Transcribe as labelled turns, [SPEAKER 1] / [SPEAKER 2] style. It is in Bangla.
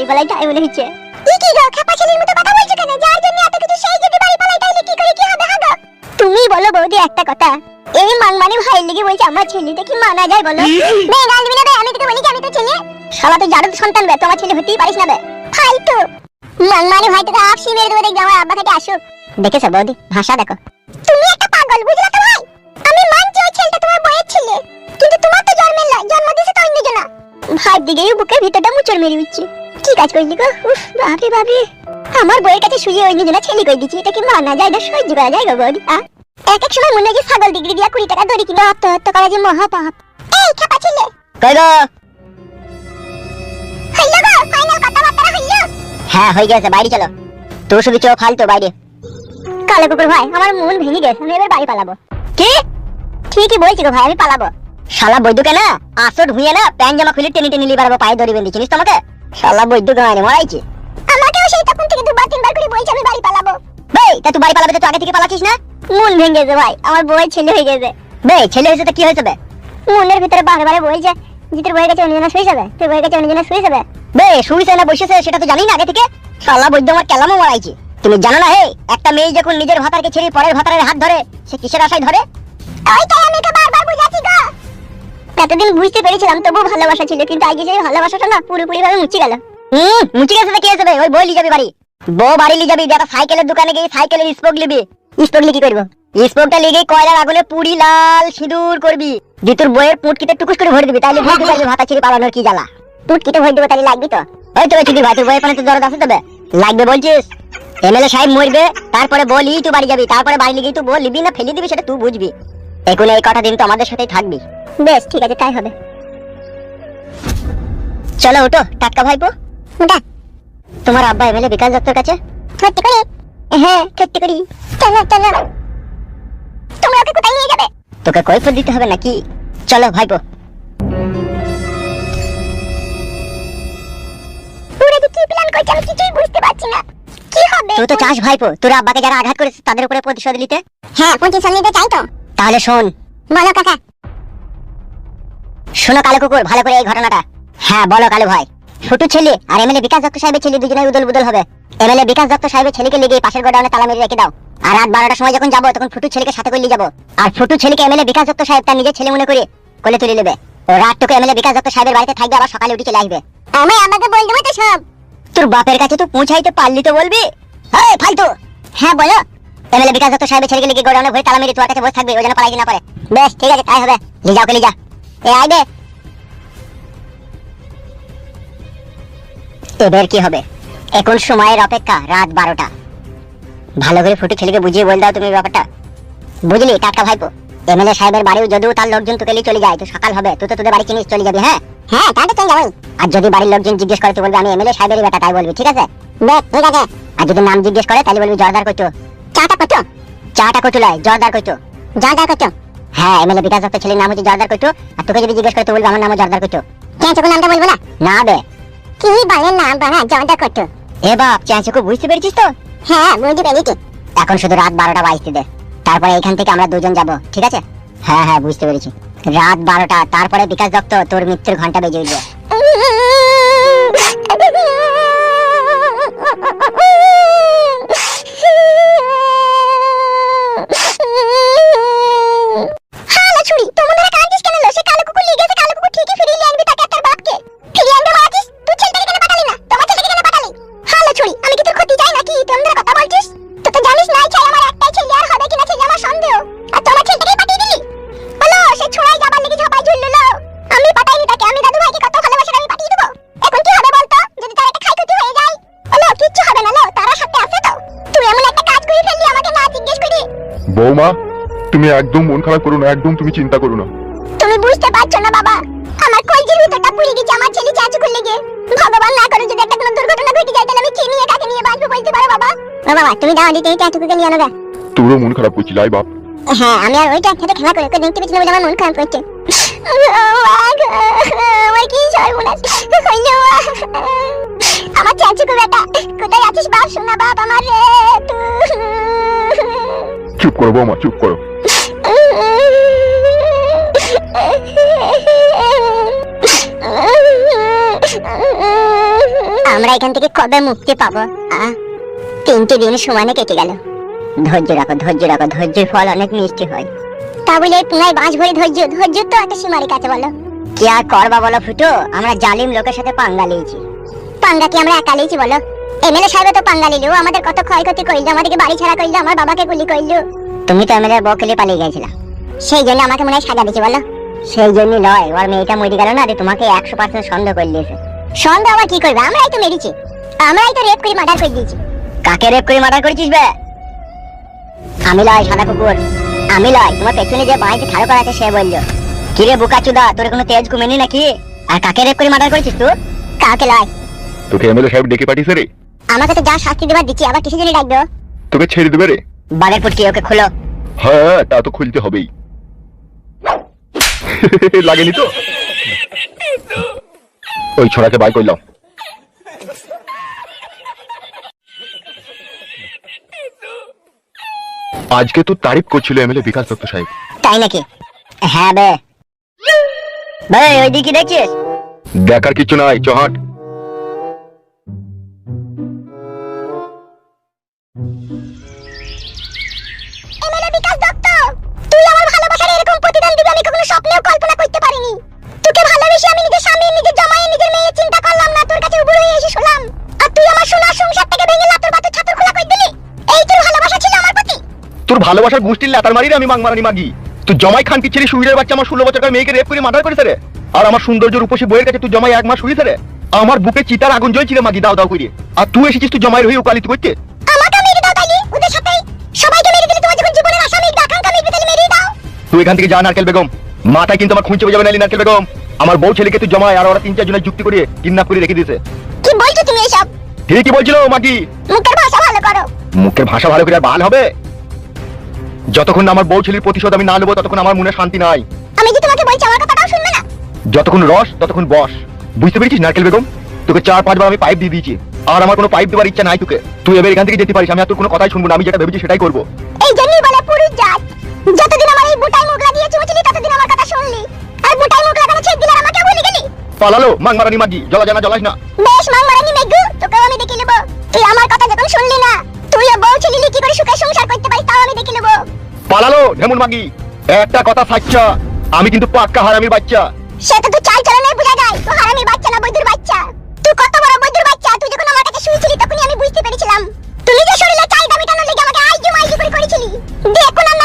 [SPEAKER 1] বাড়ি পালাই তাই মনে হচ্ছে কি কি গো খাপা ছেলের মতো কথা বলছো কেন? যার জন্য এত কিছু সেই যদি বাড়ি পালাই তাইলে কি করে কি হবে হাগো তুমি বলো বৌদি একটা কথা। এই মাংমানি ভাই লেগে বলছে আমার ছেলেটা কি মানা যায় বলো। বে গাল দিবি না বে আমি তোকে বলি আমি তো ছেলে? শালা তো জারদ সন্তান বে তোমার ছেলে হতেই পারিস না বে। ফালতু। মাংমানি ভাই তোকে আপসি মেরে দেবো দেখবে আমার আব্বা কাছে আসুক। দেখেছ বৌদি? ভাষা দেখো। তুমি একটা পাগল বুঝলা তো ভাই? আমি মানছি ওই ছেলেটা তোমার বইয়ের ছেলে। কিন্তু তোমার তো জন্মের না জন্ম দিয়েছে তো অন্যজনা ভাই দিকেই বুকের ভিতরটা মুচড় মেরে উঠছে কি কাজ করলি গো? উফ বাপরে বাপরে। আমার বইয়ের কাছে শুয়ে অন্যজনা ছেলে কই দিচ্ছি এটা কি মানা যায় না? সহ্য করা যায় গো বৌদি আ? এক এক সময় মনে হয় যে ছাগল ডিগ্রি দিয়া কুড়ি টাকা দড়ি কিনে আত্মহত্যা করা যে মহাপাপ। এই খাপা ছেলে!
[SPEAKER 2] কই গো
[SPEAKER 1] হইল গো ফাইনাল কথাবার্তা হইল?
[SPEAKER 2] হ্যাঁ হয়ে গেছে বাইরে চলো। তুই শুধু চোখ ফালতো বাইরে।
[SPEAKER 1] কালো কুকুর ভাই আমার মন ভেঙে গেছে আমি এবার বাড়ি পালাবো।
[SPEAKER 2] কি?
[SPEAKER 1] ঠিকই বলছি গো ভাই আমি পালাবো।
[SPEAKER 2] শালা বৈদ্যুকে না আসো ঢুইয়ে না প্যান জামা খুলে টেনে টেনে লিবার পায়ে দড়ি বেঁধে চিনিস তোমাকে? শালা বৈদ্যুকে মানে মরাইছি।
[SPEAKER 1] আমাকেও সেই তখন থেকে দুবার তিনবার করে বলছে আমি বাড়ি পালাবো।
[SPEAKER 2] বেই তা তুই বাড়ি পালাবে তো আগে থেকে না?
[SPEAKER 1] মন ভেঙে ভাই আমার ছেলে হয়ে গেছে।
[SPEAKER 2] বেই ছেলে হয়েছে তো কি হয়েছে বে?
[SPEAKER 1] মনের ভিতরে বারে বারে বলছে কাছে অন্যজনা শুয়ে যাবে তোর কাছে অন্যজনা শুয়ে যাবে
[SPEAKER 2] বে। শুইছে না বসেছে সেটা তো জানি না আগে থেকে। শালা বৈদ্য আমার কেলামও মরাইছি। তুমি জানো না হে একটা মেয়ে যখন নিজের ভাতারকে ছেড়ে পরের ভাতারের হাত ধরে সে কিসের আশায় ধরে?
[SPEAKER 1] ওইটাই এতদিন বুঝতে পেরেছিলাম তবু ভালোবাসা ছিল কিন্তু আজকে সেই ভালোবাসাটা না পুরোপুরি ভাবে মুছে গেল।
[SPEAKER 2] হুম মুচি গেছে কি হয়েছে বে? ওই বই যাবি বাড়ি। বউ বাড়ি লি যাবি একটা সাইকেলের দোকানে গিয়ে সাইকেলের স্পোক লিবি স্পোক লি কি করব? স্পোকটা লিগে কয়লার আগুনে পুরি লাল সিঁদুর করবি। যে তোর বইয়ের পুটকিতে টুকুস করে ভরে দিবি তাহলে বুঝতে পারবি ভাতা ছিঁড়ে পালানোর কি জ্বালা?
[SPEAKER 1] পুটকিতে ভয় দেবো তাহলে লাগবি তো?
[SPEAKER 2] ওই তো চিঠি ভাই তোর বইয়ের পানে তো দরদ আছে তবে লাগবে বলছিস? এমএলএ সাহেব মরবে তারপরে বলি তুই বাড়ি যাবি তারপরে বাড়ি লিগেই তুই বল লিবি না ফেলে দিবি সেটা তুই বুঝবি। এখন এই কটা দিন তো আমাদের সাথেই থাকবি।
[SPEAKER 1] বেশ ঠিক আছে তাই হবে।
[SPEAKER 2] চলো ওটো টাটকা ভাইপো।
[SPEAKER 1] ওটা
[SPEAKER 2] তোমার আব্বা এমএলএ বিকাশ দত্তর কাছে?
[SPEAKER 1] সত্যি করে? হ্যাঁ সত্যি করি। চলো চলো। তোমরা ওকে কোথায় নিয়ে যাবে?
[SPEAKER 2] তোকে কৈফত দিতে হবে নাকি? চলো ভাইপো। তুই তো চাস ভাইপো। তোর আব্বাকে যারা আঘাত করেছে তাদের উপরে প্রতিশোধ নিতে?
[SPEAKER 1] হ্যাঁ প্রতিশোধ নিতে চাই তো।
[SPEAKER 2] তাহলে শোন।
[SPEAKER 1] বলো কাকা।
[SPEAKER 2] শোনো কালো কুকুর ভালো করে এই ঘটনাটা। হ্যাঁ বলো কালো ভাই। ফুটু ছেলে আর এমএলএ বিকাশ দত্ত সাহেবের ছেলে দুজনে উদল বুদল হবে। এমএলএ বিকাশ দত্ত সাহেবের ছেলেকে লিগে পাশের গোডাউনে তালা মেরে রেখে দাও। আর রাত বারোটার সময় যখন যাব তখন ফুটু ছেলেকে সাথে করে নিয়ে যাব। আর ফুটু ছেলেকে এমএলএ বিকাশ দত্ত সাহেব তার নিজের ছেলে মনে করে কোলে তুলে নেবে। ও রাতটুকু এমএলএ বিকাশ দত্ত সাহেবের বাড়িতে থাকবে আবার সকালে উঠে চলে আসবে।
[SPEAKER 1] আমি আমাকে বল দেবো তো সব।
[SPEAKER 2] তোর বাপের কাছে তুই পৌঁছাইতে পারলি তো বলবি? হ্যাঁ ফালতু!
[SPEAKER 1] হ্যাঁ বলো।
[SPEAKER 2] এমএলএ বিকাশ দত্ত সাহেবের ছেলেকে লিগে গোডাউনে ভরে তালা মেরে তোর কাছে বসে থাকবে ওই জন্য পালাই না পারে। বেশ ঠিক আছে তাই হবে। নিয়ে যাও কে নিয়ে যা। এ আয় দে এবার কি হবে? এখন সময়ের অপেক্ষা রাত বারোটা। ভালো করে ফুটে ছেলেকে বুঝিয়ে বল দাও তুমি ব্যাপারটা। বুঝলি টাটকা ভাইপো? এমএলএ সাহেবের বাড়িও যদিও তার লোকজন তোকে নিয়ে চলে যায় তো সকাল হবে তুই তো তোদের বাড়ি চিনিস চলে যাবি হ্যাঁ?
[SPEAKER 1] হ্যাঁ চল
[SPEAKER 2] আর যদি বাড়ির লোকজন জিজ্ঞেস করে তুই বলবি আমি এমএলএ সাহেবেরই বেটা তাই বলবি ঠিক আছে?
[SPEAKER 1] বেশ ঠিক আছে।
[SPEAKER 2] আর যদি নাম জিজ্ঞেস করে তাহলে বলবি জর্দার কইতো
[SPEAKER 1] চাটা কত
[SPEAKER 2] চাটা কটুলাই জর্দার কইতো
[SPEAKER 1] যা কত
[SPEAKER 2] হ্যাঁ এমএলএ বিকাশ দত্ত ছেলের নাম হচ্ছে জর্দার আর তোকে যদি জিজ্ঞেস করে তো বলব আমার নামও জর্দার
[SPEAKER 1] কেন নামটা বলব না?
[SPEAKER 2] না বে।
[SPEAKER 1] কি বলেন নাম বানা জর্দার
[SPEAKER 2] এ বাপ বুঝতে পেরেছিস তো?
[SPEAKER 1] হ্যাঁ বুঝতে পেরেছি।
[SPEAKER 2] এখন শুধু রাত বারোটা বাইশতে দে। তারপরে এখান থেকে আমরা দুজন যাব ঠিক আছে? হ্যাঁ হ্যাঁ বুঝতে পেরেছি। রাত বারোটা তারপরে বিকাশ দত্ত তোর মৃত্যুর ঘণ্টা বেজে উঠবে।
[SPEAKER 1] হবে না লো তারা সাথে আছে তো। তুই এমন একটা কাজ করে ফেললি আমাকে না জিজ্ঞেস করে।
[SPEAKER 3] বৌমা তুমি একদম মন খারাপ করো না একদম তুমি চিন্তা করো না।
[SPEAKER 1] তুমি বুঝতে পারছ না বাবা। আমার কলজির ভিতরটা পুড়ে গেছে আমার ছেলে চাচু করলে গিয়ে। ভগবান না করে যদি একটা কোনো দুর্ঘটনা ঘটে যায় তাহলে আমি কি নিয়ে কাকে নিয়ে বাঁচবো বলতে পারো বাবা? ও বাবা তুমি দাও দিতে চাচুকে নিয়ে আনো
[SPEAKER 3] তোরও মন খারাপ করছি লাই বাপ।
[SPEAKER 1] হ্যাঁ আমি আর ওইটা সাথে খেলা করে ওকে দেখতে পেয়েছি বলে আমার মন খারাপ করছে। আমার কি সর্বনাশ। হইল আমার চাচুকে বেটা কোথায় আছিস বাপ শোনা বাপ আমার রে
[SPEAKER 3] চুপ করো বৌমা চুপ করো।
[SPEAKER 1] আমরা এখান থেকে কবে মুক্তি পাবো? তিনটে দিন সমানে কেটে গেল।
[SPEAKER 2] ধৈর্য রাখো ধৈর্য রাখো ধৈর্যের ফল অনেক মিষ্টি হয়।
[SPEAKER 1] তা বলে পুনায় বাঁশ ভরে ধৈর্য ধৈর্য তো একটা সীমারি কাছে বলো।
[SPEAKER 2] কি আর করবা বলো ফুটো? আমরা জালিম লোকের সাথে পাঙ্গা লিয়েছি
[SPEAKER 1] পাঙ্গা কি আমরা একা লিয়েছি বলো? এমএলএ সাহেব তো পাঙ্গা লিলো আমাদের কত ক্ষয়ক্ষতি করল আমাদেরকে বাড়ি ছাড়া করল আমার বাবাকে গুলি করল।
[SPEAKER 2] তুমি তো এমএলএ বউকে পালিয়ে গেছিলা
[SPEAKER 1] সেই জন্য আমাকে মনে হয় সাজা দিচ্ছে বলো।
[SPEAKER 2] সেই জন্যই লয় ওর মেয়েটা মরে গেল না যে তোমাকে একশো পার্সেন্ট সন্দেহ করে দিয়েছে।
[SPEAKER 1] সন্দেহ আবার কি করবে? আমরাই তো মেরেছি। আমরাই তো রেপ করে মার্ডার করে দিয়েছি।
[SPEAKER 2] কাকে রেপ করে মার্ডার করেছিস বে? আমি লয় সাদা কুকুর। আমি লয় তোমার পেছনে যে বাইকে ঠাড়ো করা আছে সে বলল। কিরে বুকা চুদা তোর কোনো তেজ কমেনি নাকি? আর কাকে রেপ করে মার্ডার করেছিস তুই?
[SPEAKER 1] কাকে লয়?
[SPEAKER 3] তোকে এমএলএ সাহেব ডেকে পাঠিয়েছে রে।
[SPEAKER 1] আমাকে তো যা শাস্তি দেবার দিচ্ছি আবার কিছু জন্য ডাকবো
[SPEAKER 3] তোকে ছেড়ে দেবে রে।
[SPEAKER 2] বাঘের পুটকি ওকে খুলো।
[SPEAKER 3] হ্যাঁ তা তো খুলতে হবেই। লাগেনি তো? ওই ছোড়াকে বাই করলাম আজকে তো তারিফ করছিল এমএলএ বিকাশ দত্ত সাহেব।
[SPEAKER 2] তাই নাকি? হ্যাঁ বে। ভাই ওইদিকে দেখছিস
[SPEAKER 3] দেখার কিছু নাই চহাট।
[SPEAKER 1] ভালোবাসার
[SPEAKER 3] গোষ্ঠীর লাতার মারি রে আমি মাং মারানি মাগি। তুই জমাই খান ছেলে সুইরের বাচ্চা আমার ষোলো বছরকার মেয়েকে রেপ করে মার্ডার করেছে রে। আর আমার সৌন্দর্য রূপসী বইয়ের কাছে তুই জমাই এক মাস শুয়েছে রে। আমার বুকে চিতার আগুন জ্বলছিল মাগি দাও দাও করে আর তুই এসেছিস তুই জমাই হয়ে উকালিত করতে। তুই এখান থেকে যা নারকেল বেগম। মাথায় কিন্তু আমার খুঁজে যাবে নালি নারকেল বেগম। আমার বউ ছেলেকে তুই জমায় আর ওরা তিন চার জনের যুক্তি করে কিডন্যাপ করে রেখে দিয়েছে।
[SPEAKER 1] কি বলছো তুমি এসব?
[SPEAKER 3] ঠিকই বলছিল মাগি।
[SPEAKER 1] মুখের ভাষা ভালো করো।
[SPEAKER 3] মুখের ভাষা ভালো করে আর বাল হবে? যতক্ষণ না আমার বউ ছেলের প্রতিশোধ আমি না নেব ততক্ষণ আমার মনে শান্তি নাই।
[SPEAKER 1] আমি যে তোমাকে বলছি আমার কথাটাও শুনবে না?
[SPEAKER 3] যতক্ষণ রস ততক্ষণ বস। বুঝতে পেরেছিস নারকেল বেগম? তোকে চার পাঁচবার আমি পাইপ দিয়ে দিয়েছি। আর আমার কোনো পাইপ দেওয়ার ইচ্ছা নাই তোকে। তুই এবার এখান থেকে যেতে পারিস আমি আর তোর কোনো কথাই শুনব না। আমি যেটা ভেবেছি সেটাই করব।
[SPEAKER 1] এই জন্যই বলে পুরুষ জাত। যতদিন আমার এই বুটাই মুখ লাগিয়ে চুমুচলি ততদিন আমার কথা শুনলি। আর বুটাই মুখ লাগানো ছেড়ে দিলে আমাকে ভুলে গেলি?
[SPEAKER 3] পালালো মাং মারানি মাগি জলা জানা জলাস না।
[SPEAKER 1] বেশ মাং মারানি মেঘু তোকেও আমি দেখে নেব। তুই আমার কথা যখন শুনলি না তুই বউ ছেলে কি করে সুখে সংসার করতে পারিস তাও আমি দেখে নেব।
[SPEAKER 3] পালালো ঢেমুন মাগি। একটা কথা সাচ্চা, আমি কিন্তু পাক্কা হারামির বাচ্চা।
[SPEAKER 1] সেটা তো চাল চলনে বোঝা যায় তো হারামির বাচ্চা না বৈদুর বাচ্চা? তুই কত বড় বৈদুর বাচ্চা, তুই যখন আমার কাছে শুয়েছিলি তখনই আমি বুঝতে পেরেছিলাম। তুই যে শরীরে চাহিদা মেটানোর লেগে আমাকে আইজু মাইজু করে করেছিলি। দেখুন আর